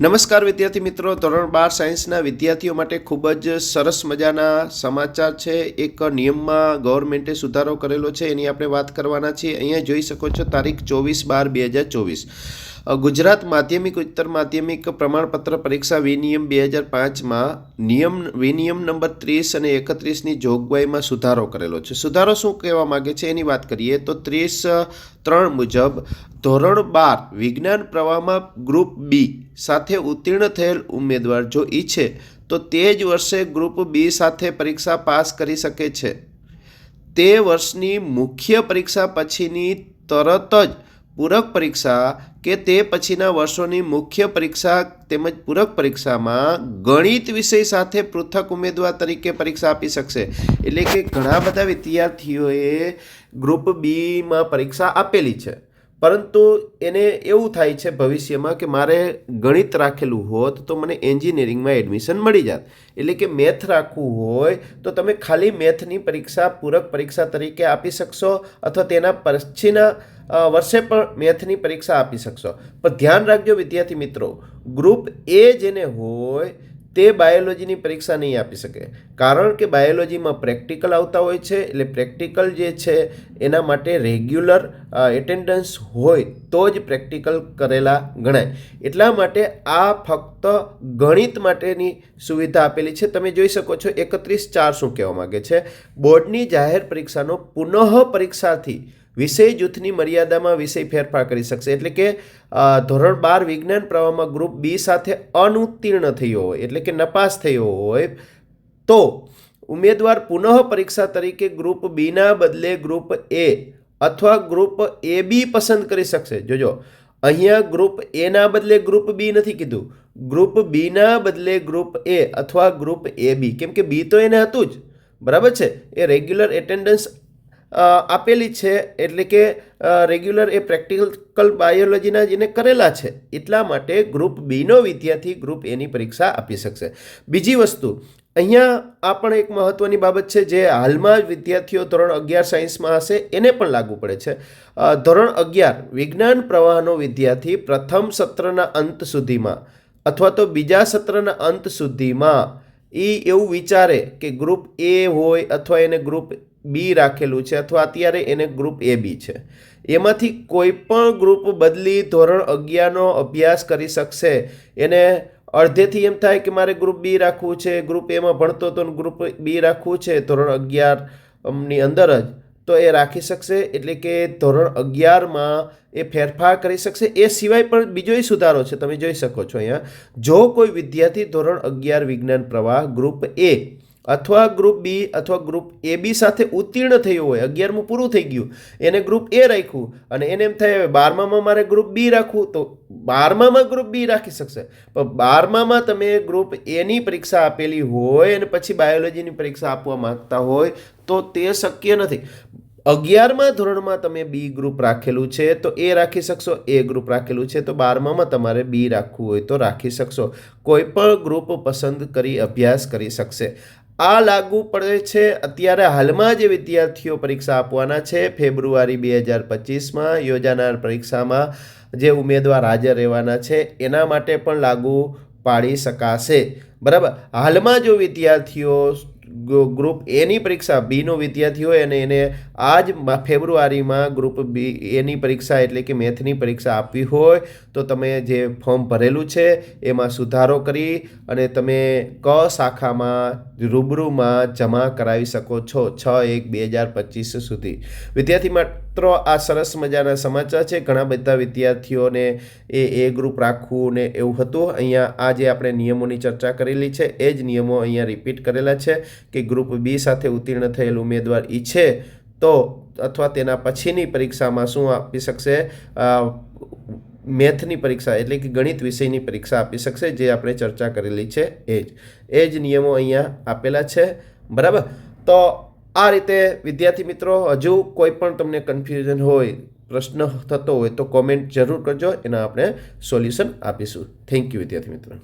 નમસ્કાર વિદ્યાર્થી મિત્રો, ધોરણ બાર સાયન્સના વિદ્યાર્થીઓ માટે ખૂબ જ સરસ મજાના સમાચાર છે. એક નિયમમાં ગવર્મેન્ટે સુધારો કરેલો છે, એની આપણે વાત કરવાના છીએ. અહીંયા જોઈ શકો છો તારીખ ચોવીસ બાર બે હજાર ચોવીસ. ગુજરાત માધ્યમિક, ઉચ્ચતર માધ્યમિક પ્રમાણપત્ર પરીક્ષા વિનિયમ બે હજાર પાંચમાં નિયમ, વિનિયમ નંબર ત્રીસ અને એકત્રીસની જોગવાઈમાં સુધારો કરેલો છે. સુધારો શું કહેવા માગે છે એની વાત કરીએ તો ત્રીસ ત્રણ મુજબ ધોરણ બાર વિજ્ઞાન પ્રવાહમાં ગ્રુપ બી સાથે ઉત્તીર્ણ થયેલ ઉમેદવાર જો ઈચ્છે તો તે જ વર્ષે ગ્રુપ બી સાથે પરીક્ષા પાસ કરી શકે છે. તે વર્ષની મુખ્ય પરીક્ષા પછીની તરત જ પૂરક પરીક્ષા કે તે પછીના વર્ષોની મુખ્ય પરીક્ષા તેમજ પૂરક પરીક્ષામાં ગણિત વિષય સાથે પૃથક ઉમેદવાર તરીકે પરીક્ષા આપી શકશે. એટલે કે ઘણા બધા વિદ્યાર્થીઓએ ગ્રુપ બીમાં પરીક્ષા આપેલી છે. પરંતુ એને એવું થાય છે ભવિષ્યમાં કે મારે ગણિત રાખેલું હોત તો મને એન્જિનિયરિંગમાં એડમિશન મળી જાત. એટલે કે મેથ રાખવું હોય તો તમે ખાલી મેથની પરીક્ષા, પૂરક પરીક્ષા તરીકે આપી શકશો અથવા તેના પછીના વર્ષે પણ મેથની પરીક્ષા આપી શકશો. પણ ધ્યાન રાખજો વિદ્યાર્થી મિત્રો, ગ્રુપ એ જેને હોય તે બાયોલોજીની પરીક્ષા નહીં આપી શકે. કારણ કે બાયોલોજીમાં પ્રેક્ટિકલ આવતા હોય છે, એટલે પ્રેક્ટિકલ જે છે, એના માટે રેગ્યુલર એટેન્ડન્સ હોય તો જ પ્રેક્ટિકલ કરેલા ગણાય. એટલા માટે આ ફક્ત ગણિત માટેની સુવિધા આપેલી છે. તમે જોઈ શકો છો, એકત્રીસ ચાર શું કહેવા માગે છે. બોર્ડની જાહેર પરીક્ષાનો પુનઃ પરીક્ષાથી વિષય જૂથની મર્યાદામાં વિષય ફેરફાર કરી શકશે. એટલે કે ધોરણ બાર વિજ્ઞાન પ્રવાહમાં ગ્રુપ બી સાથે અનુત્તીર્ણ થયો હોય, એટલે કે નપાસ થયો હોય, તો ઉમેદવાર પુનઃ પરીક્ષા તરીકે ગ્રુપ બીના બદલે ગ્રુપ એ અથવા ગ્રુપ એ બી પસંદ કરી શકશે. જોજો, અહીંયા ગ્રુપ એના બદલે ગ્રુપ બી નથી કીધું. ગ્રુપ બીના બદલે ગ્રુપ એ અથવા ગ્રુપ એ બી કેમ કે બી તો એને હતું જ. બરાબર છે? એ રેગ્યુલર એટેન્ડન્સ આપેલી છે, એટલે કે રેગ્યુલર એ પ્રેક્ટિકલ બાયોલોજીના જેને કરેલા છે. એટલા માટે ગ્રુપ બીનો વિદ્યાર્થી ગ્રુપ એની પરીક્ષા આપી શકશે. બીજી વસ્તુ, અહીંયા આ પણ એક મહત્ત્વની બાબત છે, જે હાલમાં જ વિદ્યાર્થીઓ ધોરણ અગિયાર સાયન્સમાં હશે, એને પણ લાગુ પડે છે. ધોરણ અગિયાર, વિજ્ઞાન પ્રવાહનો વિદ્યાર્થી પ્રથમ સત્રના અંત સુધીમાં અથવા તો બીજા સત્રના અંત સુધીમાં એ એવું વિચારે કે ગ્રુપ એ હોય અથવા એને ગ્રુપ બી રાખેલું છે અથવા અત્યારે એને ગ્રુપ એ બી છે. એમાંથી કોઈ પણ ગ્રુપ બદલી ધોરણ અગિયારનો અભ્યાસ કરી શકશે. એને અડધેથી એમ થાય કે મારે ગ્રુપ બી રાખવું છે ગ્રુપ એમાં ભણતો તો ગ્રુપ બી રાખવું છે, ધોરણ અગિયારની અંદર જ, તો એ રાખી શકશે. એટલે કે ધોરણ અગિયારમાં એ ફેરફાર કરી શકશે. એ સિવાય પણ બીજો સુધારો છે, તમે જોઈ શકો છો અહીંયા. જો કોઈ વિદ્યાર્થી ધોરણ અગિયાર વિજ્ઞાન પ્રવાહ ગ્રુપ એ અથવા ગ્રુપ બી અથવા ગ્રુપ એ બી સાથે ઉત્તીર્ણ થયું હોય, અગિયારમું પૂરું થઈ ગયું, એને ગ્રુપ એ રાખ્યું અને એને એમ થાય હવે બારમામાં મારે ગ્રુપ બી રાખવું, તો બારમામાં ગ્રુપ બી રાખી શકશે. પણ બારમામાં તમે ગ્રુપ એની પરીક્ષા આપેલી હોય અને પછી બાયોલોજીની પરીક્ષા આપવા માગતા હોય, તો તે શક્ય નથી. અગિયારમા ધોરણમાં તમે બી ગ્રુપ રાખેલું છે, તો એ રાખી શકશો એ ગ્રુપ રાખેલું છે, તો બારમામાં તમારે બી રાખવું હોય તો રાખી શકશો. કોઈ પણ ગ્રુપ પસંદ કરી, અભ્યાસ કરી શકશે. આ લાગુ પડે છે. અત્યારે હાલમાં જે વિદ્યાર્થીઓ પરીક્ષા આપવાના છે, ફેબ્રુઆરી બે હજાર પચીસમાં યોજાનાર પરીક્ષામાં જે ઉમેદવાર હાજર રહેવાના છે, એના માટે પણ લાગુ પાડી શકાશે. બરાબર? હાલમાં જો વિદ્યાર્થીઓ ગ્રુપ એની પરીક્ષા બીનો વિદ્યાર્થી હોય અને એને આ જ ફેબ્રુઆરીમાં ગ્રુપ બી એની પરીક્ષા એટલે કે મેથની પરીક્ષા આપવી હોય, તો તમે જે ફોર્મ ભરેલું છે, એમાં સુધારો કરી અને તમે ક શાખામાં રૂબરૂમાં જમા કરાવી શકો છો, છ એક બે હજાર પચીસ સુધી. વિદ્યાર્થી માત્ર, આ સરસ મજાના સમાચાર છે. ઘણા બધા વિદ્યાર્થીઓને એ એ ગ્રુપ રાખવું ને એવું હતું. અહીંયા આ જે આપણે નિયમોની ચર્ચા કરેલી છે. એ જ નિયમો અહીંયા રિપીટ કરેલા છે. કે ગ્રુપ બી સાથે ઉત્તીર્ણ થયેલ ઉમેદવાર ઈચ્છે તો અથવા તેના પછીની પરીક્ષામાં શું આપી શકશે? મેથની પરીક્ષા એટલે કે ગણિત વિષયની પરીક્ષા આપી શકશે, જે આપણે ચર્ચા કરેલી છે એ જ. એ જ નિયમો અહીંયા આપેલા છે. બરાબર? તો આ રીતે, વિદ્યાર્થી મિત્રો, હજુ કોઈ પણ તમને કન્ફ્યુઝન હોય, પ્રશ્ન થતો હોય તો કોમેન્ટ જરૂર કરજો. એના આપણે સોલ્યુશન આપીશું. થેન્ક યુ વિદ્યાર્થી મિત્રો.